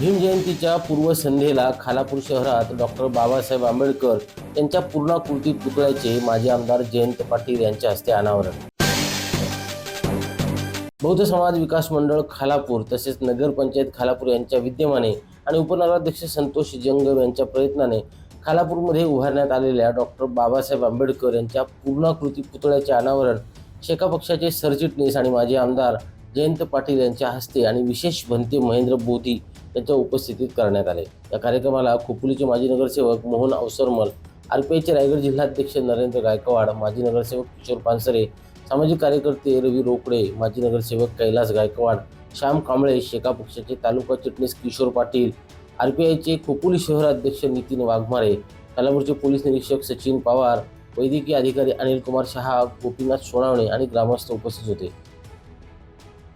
भीमजयंतीच्या पूर्वसंध्येला खालापूर शहरात डॉक्टर बाबासाहेब आंबेडकर यांच्या पूर्णाकृती पुतळ्याचे माजी आमदार जयंत पाटील यांच्या हस्ते अनावरण. बौद्ध समाज विकास मंडळ खालापूर तसेच नगरपंचायत खालापूर यांच्या विद्यमाने आणि उपनगराध्यक्ष संतोष जंगम यांच्या प्रयत्नाने खालापूरमध्ये उभारण्यात आलेल्या डॉक्टर बाबासाहेब आंबेडकर यांच्या पूर्णाकृती पुतळ्याचे अनावरण शेका पक्षाचे सरचिटणीस आणि माजी आमदार जयंत पाटील यांच्या हस्ते आणि विशेष भंते महेंद्र बोधी यांच्या उपस्थितीत करण्यात आले. या कार्यक्रमाला खोपोलीचे माजी नगरसेवक मोहन अवसरमल आर पी आयचे रायगड जिल्हाध्यक्ष नरेंद्र गायकवाड माजी नगरसेवक किशोर पानसरे सामाजिक कार्यकर्ते रवी रोकडे माजी नगरसेवक कैलास गायकवाड श्याम कांबळे शेका पक्षाचे तालुका चिटणीस किशोर पाटील आर पी आयचे खोपोली शहराध्यक्ष नितीन वाघमारे खालापूरचे पोलीस निरीक्षक सचिन पवार वैद्यकीय अधिकारी अनिल कुमार शहा गोपीनाथ सोनावणे आणि ग्रामस्थ उपस्थित होते.